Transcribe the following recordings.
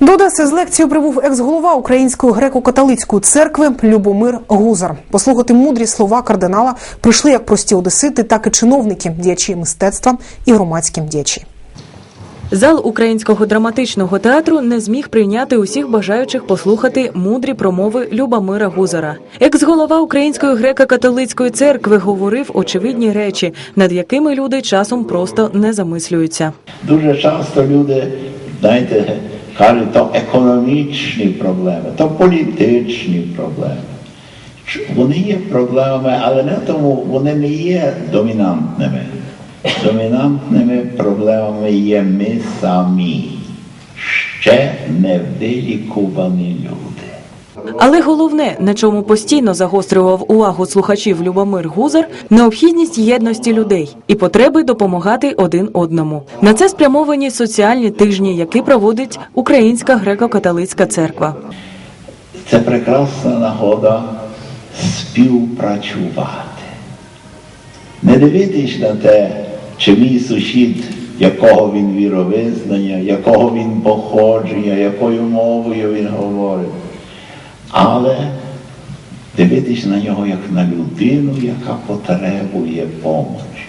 До Одеси з лекцією прибув екс-голова Української греко-католицької церкви Любомир Гузар. Послухати мудрі слова кардинала прийшли як прості одесити, так і чиновники, діячі мистецтва і громадські діячі. Зал українського драматичного театру не зміг прийняти усіх бажаючих послухати мудрі промови Любомира Гузара. Екс-голова Української греко-католицької церкви говорив очевидні речі, над якими люди часом просто не замислюються. Дуже часто люди, знаєте, кажуть, то економічні проблеми, то політичні проблеми. Вони є проблемами, але не тому вони не є домінантними. Домінантними проблемами є ми самі, ще не вилікувані люди. Але головне, на чому постійно загострював увагу слухачів Любомир Гузар, необхідність єдності людей і потреби допомагати один одному. На це спрямовані соціальні тижні, які проводить Українська греко-католицька церква. Це прекрасна нагода співпрацювати. Не дивитись на те, чи мій сусід, якого він віровизнання, якого він походження, якою мовою він говорить, але дивитись на нього як на людину, яка потребує помочі.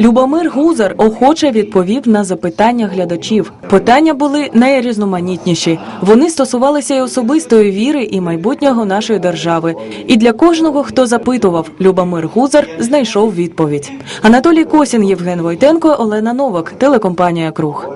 Любомир Гузар охоче відповів на запитання глядачів. Питання були найрізноманітніші. Вони стосувалися й особистої віри і майбутнього нашої держави. І для кожного, хто запитував, Любомир Гузар знайшов відповідь. Анатолій Косін, Євген Войтенко, Олена Новак, телекомпанія Круг.